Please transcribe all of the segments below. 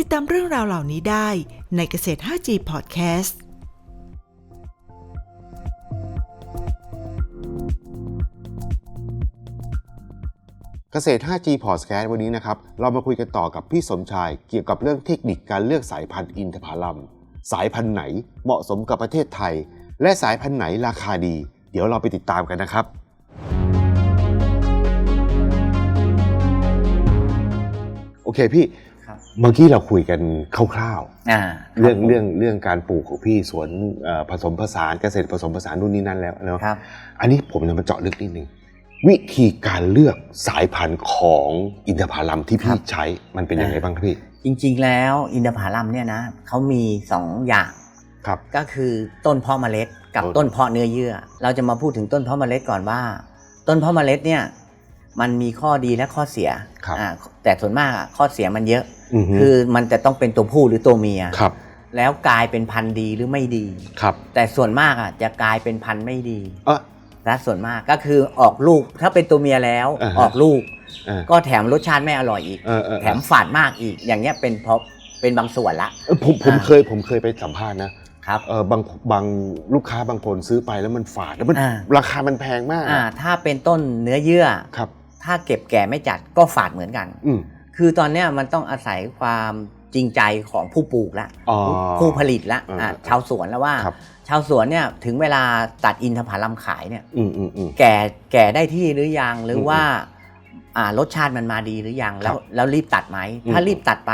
ติดตามเรื่องราวเหล่านี้ได้ในเกษตร 5G Podcast เกษตร 5G Podcast วันนี้นะครับ เรามาคุยกันต่อกับพี่สมชาย เกี่ยวกับเรื่องเทคนิคการเลือกสายพันธุ์อินทผลัม สายพันธุ์ไหนเหมาะสมกับประเทศไทย และสายพันธุ์ไหนราคาดี เดี๋ยวเราไปติดตามกันนะครับ โอเคพี่ เมื่อกี้เราคุยกันคร่าวอ่าๆเรื่องคบผมเรื่องเรื่องการปลูกของพี่สวนเอ่อผสมผสานเกษตรผสมผสานนู่นนี่นั่นแล้วเนาะครับอันนี้ผมจะมาเจาะลึกนิดนึงวิธีการเลือกสายพันธุ์ของอินทผลัมที่ครัพี่บใช้มันเป็นยังไงบ้างครับพี่จริงๆแล้วอินทผลัมเนี่ยนะเขามีสองอย่างครับก็คือต้นเพาะเมล็ดกับต้นต้นเพาะเนื้อเยื่อ เราจะมาพูดถึงต้นเพาะเมล็ดก่อนว่า ต้นเพาะเมล็ดเนี่ย มันมีข้อดีและข้อเสียครับอ่าแต่ส่วนมากอะข้อเสียมันเยอะ อือฮึคือมันจะต้องเป็นตัวผู้หรือตัวเมีย ครับแล้วกลายเป็นพันธุ์ดีหรือไม่ดี ครับแต่ส่วนมากอะจะกลายเป็นพันธุ์ไม่ดีเออ และส่วนมากก็คือออกลูกถ้าเป็นตัวเมียแล้วอ่าฮะ ออกลูก เออก็แถมรสชาติไม่อร่อยอีก เออเออแถมฝาดมากอีก อย่างเงี้ยเป็นเพราะเป็นบางส่วนละ เออผมผมอ่า เคยผมเคยไปสัมภาษณ์นะครับ เออบางบางลูกค้าบางคนซื้อไปแล้วมันฝาดแล้วมันอ่า ราคามันแพงมากอ่าถ้าเป็นต้นเนื้อเยื่อ ครับ ถ้าเก็บแก่ไม่จัดก็ฝาดเหมือนกัน อืม คือตอนเนี้ยมันต้องอาศัยความจริงใจของผู้ปลูกละอ๋อผู้ผลิตละอ่าอ่าชาวสวนแล้วว่า ครับ ชาวสวนเนี่ยถึงเวลาตัดอินทผลัมขายเนี่ย อืมอืมอืม แก่แก่ได้ที่หรือยังหรืออมว่าอ่ารสชาติมันมาดีหรือยังแล้วครับแล้วรีบตัดไหมอืมถ้ารีบตัดไป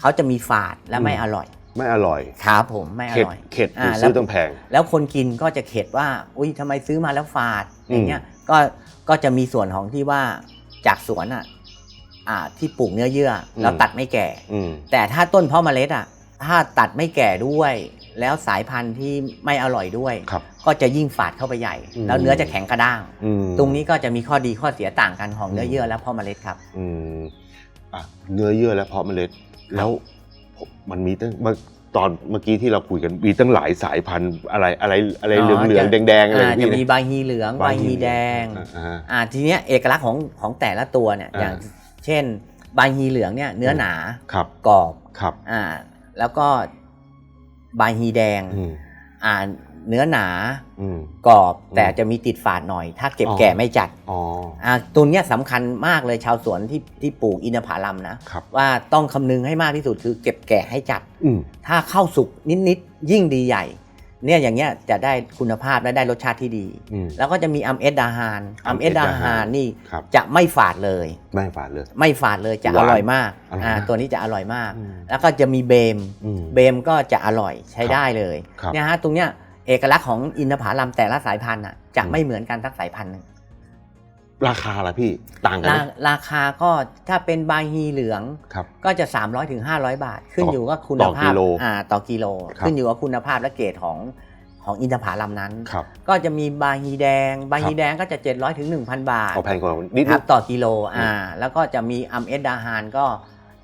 เขาจะมีฝาดและอืม ไม่อร่อยไม่อร่อย ครับผมไม่อเข็ดร่อย เข็ดอ่าซื้อแล้วต้องแพง แล้วคนกินก็จะเข็ดว่า อุ้ยทำไมซื้อมาแล้วฝาดอืมอย่างเงี้ยก็ ก็จะมีส่วนของที่ว่าจากสวนอะอ่าที่ปลูกเนื้อเยื่ออแล้วตัดไม่แก่ อืม แต่ถ้าต้นเพาะเมล็ดอะ ถ้าตัดไม่แก่ด้วย แล้วสายพันธุ์ที่ไม่อร่อยด้วย ครับก็จะยิ่งฝาดเข้าไปใหญ่ อืม แล้วเนื้อจะแข็งกระด้าง อืม ตรงนี้ก็จะมีข้อดีข้อเสียต่างกันของเนื้อเยื่อและเพาะเมล็ดครับ อืมอะเนื้อเยื่อและเพาะเมล็ด แล้วผมมันมีตั้งเมื่อ ตอนเมื่อกี้ที่เราคุยกันมีตั้งหลายสายพันธุ์อะไรอะไรอะไรอ๋เหลือองเหลืองจะแดงๆอะไรอ่าอย่างจะเงี้ยมีใบฮีเหลืองใบฮีแดงอ่าอ่าทีเนี้ยเอกลักษณ์ของของแต่ละตัวเนี่ยอ่าอย่างเช่นใบฮีเหลืองเนี่ยเนื้อหนาครับกรอบครับอ่าแล้วก็ใบฮีแดงอืมอ่า เนื้อหนาอืม กรอบอืมแต่จะมีติดฝาดหน่อย ถ้าเก็บอ๋อ แก่ไม่จัดอ๋อ อ่าตัวเนี้ยสำคัญมากเลยชาวสวนที่ที่ปลูกอินทผลัมนะครับ ว่าต้องคำนึงให้มากที่สุดคือเก็บแก่ให้จัด อืม ถ้าเข้าสุกนิดๆยิ่งดีใหญ่ เนี่ยอย่างเงี้ยจะได้คุณภาพและได้รสชาติที่ดี อืม แล้วก็จะมีอัมเอสดาฮานอัมเอสดาฮานนี่ครับ จะไม่ฝาดเลย ไม่ฝาดเลย ไม่ฝาดเลยจะหวาอนร่อยมากอร่อยอ่ามาก ตัวนี้จะอร่อยมาก อืมแล้วก็จะมีเบมอืม เบมก็จะอร่อยใช้ครับได้เลยครับ เนี่ยฮะตรงเนี้ย เอกลักษณ์ของอินทผลัมแต่ละสายพันธุ์อะจะอืมไม่เหมือนกันสักสายพันธุ์หนึ่งราคาล่ะพี่ต่างกันราไหมราคาก็ถ้าเป็นบาฮีเหลืองครับก็จะ 300ถึง500บาท ขึ้นต่ออยู่กับคุณต่อภากิพโลอ่าต่อกิโล ครับ ขึ้นอยู่กับคุณภาพและเกรดของของอินทผลัมนั้น ครับ ก็จะมีบาฮีแดง บาฮีครับแดงก็จะ 700ถึง1,000 บาทเอาแพงกว่านิดคนึรับง ต่อกิโลอ่าแล้วก็จะมีอัมเอสดาฮานก็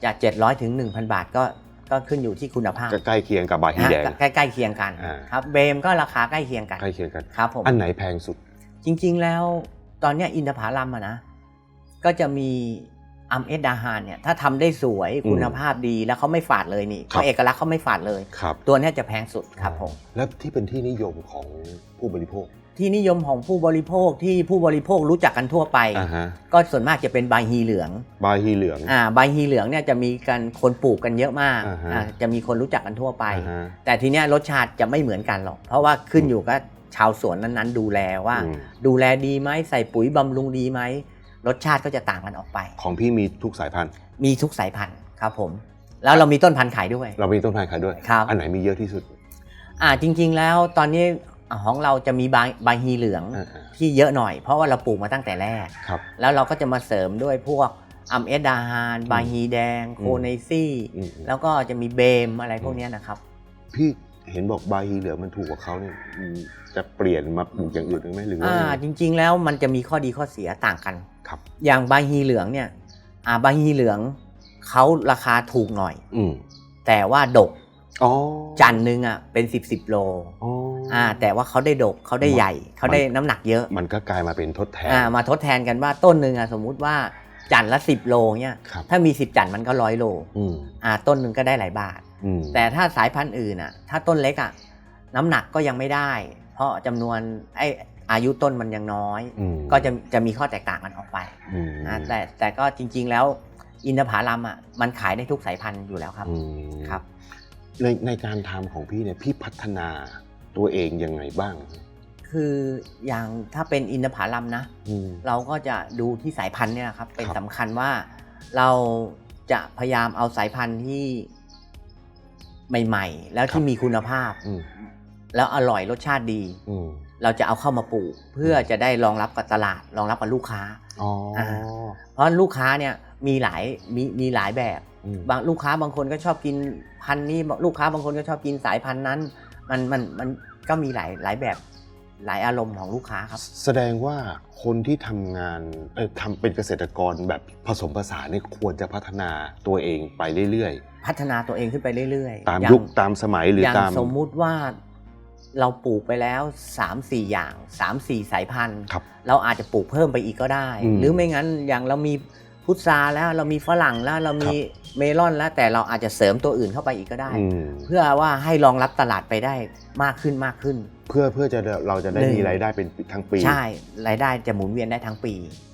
จะ 700ถึง1,000 บาทก็ ก็ขึ้นอยู่ที่คุณภาพใกล้ๆเคียงกับบาฮีแดงนะใกล้ใกล้ๆเคียงกันอ่าครับเบมก็ราคาใกล้เคียงกันใกล้เคียงกันครับผมอันไหนแพงสุด จริง ๆ แล้วตอนเนี้ยอินทผลัมอะนะ ก็จะมีอัมเอสดาฮานเนี่ยถ้าทำได้สวยอืมคุณภาพดีแล้วเขาไม่ฝาดเลยนี่ครับเขาเอกลักษณ์เขาไม่ฝาดเลยครับตัวเนี้ยจะแพงสุดครับผมแล้วที่เป็นที่นิยมของผู้บริโภค ที่นิยมของผู้บริโภคที่ผู้บริโภครู้จักกันทั่วไป อ่าฮะก็ส่วนมากจะเป็นใบฮีเหลืองบาฮีเหลือง อ่าใบฮีเหลืองเนี่ยจะมีกันคนปลูกกันเยอะมากอ่าฮะ อ่าจะมีคนรู้จักกันทั่วไป อ่าฮะแต่ทีเนี้ยรสชาติจะไม่เหมือนกันหรอก เพราะว่าขึ้นอยู่กับชาวสวนนั้นๆ ดูแลว่า อืมดูแลดีไหมใส่ปุ๋ยบำรุงดีไหมรสชาติก็จะต่างกันออกไป ของพี่มีทุกสายพันธุ์ มีทุกสายพันธุ์ครับผม แล้วเรามีต้นพันธุ์ขายด้วย เรามีต้นพันธุ์ขายด้วย ครับ อันไหนมีเยอะที่สุด อ่าจริงๆแล้วตอนนี้ ของเราจะมีใบใบฮีเหลืองอ่าที่เยอะหน่อย เพราะว่าเราปลูกมาตั้งแต่แรกๆครับแล้วเราก็จะมาเสริมด้วยพวกอัมเอสดาฮานบาฮีแดง โคเนซี่อืมแล้วก็จะมีเบมอะไรพวกเนี้ยนะครับ พี่เห็นบอกบาฮีเหลืองมันถูกกว่าเขาเนี่ยอืมจะเปลี่ยนมาปลูกอย่างอื่นได้ไหมหรือว่าอ่ายังไงจริง ๆ แล้วมันจะมีข้อดีข้อเสียต่างกันครับ อย่างบาฮีเหลืองเนี่ยอ่าบาฮีเหลืองเขาราคาถูกหน่อย อืมแต่ว่าดก อ๋อจันทร์หนึ่งอะเป็น10บสโลอ๋อออ่าแต่ว่าเขาได้ดกเขาได้มันใหญ่เขาได้มันน้ำหนักเยอะ มันก็กลายมาเป็นทดแทนอ่ามาทดแทนกันว่าต้นหนึ่งอะสมมุติว่าจันทร์ละ10โลเนี่ยครับถ้ามี10จันทร์มันก็ร้อยโลอืมอ่าต้นหนึ่งก็ได้หลายบาทอืมแต่ถ้าสายพันธุ์อื่นอะ ถ้าต้นเล็กอะน้ำหนักก็ยังไม่ได้ เพราะจำนวนไออายุต้นมันยังน้อยอืมก็จะจะมีข้อแตกต่างกันออกไปอืมนะแต่แต่ก็จริง ๆ แล้วอินทผลัมอะมันขายได้ทุกสายพันธุ์อยู่แล้วครับอืมครับ ในในการทำของพี่เนี่ยพี่พัฒนาตัวเองยังไงบ้าง คืออย่างถ้าเป็นอินทผลัมนะ อืม เราก็จะดูที่สายพันธุ์เนี่ยนะครับ เป็นครับ สำคัญว่าเราจะพยายามเอาสายพันธุ์ที่ใหม่ ๆ แล้วที่มีคุณภาพ อืมแล้วอร่อยรสชาติดี อืมเราจะเอาเข้ามาปลูก เพื่อจะได้รองรับกับตลาดรองรับกับลูกค้า อ๋ออาเพราะลูกค้าเนี่ยมีหลายมีมีหลายแบบอืม บางลูกค้าบางคนก็ชอบกินพันธุ์นี้บางลูกค้าบางคนก็ชอบกินสายพันธุ์นั้น มันมันมันก็มีหลายหลายแบบหลายอารมณ์ของลูกค้าครับ แสดงว่าคนที่ทำงานเออทำเป็นเกษตรกรแบบผสมผสานเนี่ยควรจะพัฒนาตัวเองไปเรื่อยพัฒนาตัวเองขึ้นไปเรื่อยๆ ตามองยุคตามสมัยหรืออย่างตามสมมุติว่าเราปลูกไปแล้ว 3 4 อย่าง 3 4 สายพันธุ์ครับเราอาจจะปลูกเพิ่มไปอีกก็ได้อืมหรือไม่งั้นอย่างเรามี พุทราแล้วเรามีฝรั่งแล้วเรามีเมลอนแล้ว แต่เราอาจจะเสริมตัวอื่นเข้าไปอีกก็ได้ อืมเพื่อว่าให้รองรับตลาดไปได้มากขึ้นมากขึ้น เพื่อเพื่อจะเราจะได้หนึ่ง มีรายได้เป็นทั้งปีใช่รายได้จะหมุนเวียนได้ทั้งปี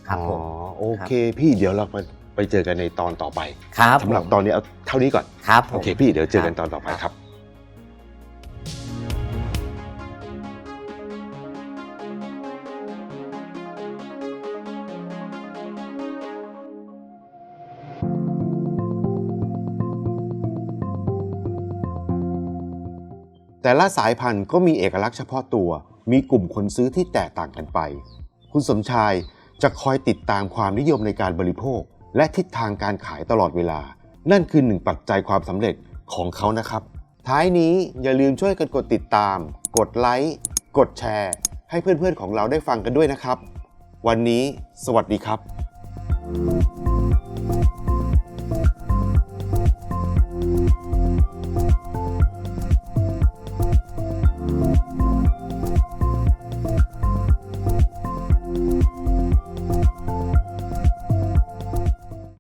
ครับผมอ๋อโอเค พี่เดี๋ยวเราไปไปเจอกันในตอนต่อไปครับสำหรับผมตอนนี้เอาเท่านี้ก่อนครับผม โอเค พี่เดี๋ยวเจอกันครับตอนต่อไปครับ แต่ละสายพันธุ์ก็มีเอกลักษณ์เฉพาะตัว มีกลุ่มคนซื้อที่แตกต่างกันไป คุณสมชายจะคอยติดตามความนิยมในการบริโภค และทิศทางการขายตลอดเวลา นั่นคือหนึ่งปัจจัยความสำเร็จของเขานะครับ ท้ายนี้อย่าลืมช่วยกันกดติดตาม กดไลค์ กดแชร์ ให้เพื่อนๆของเราได้ฟังกันด้วยนะครับ วันนี้ สวัสดีครับ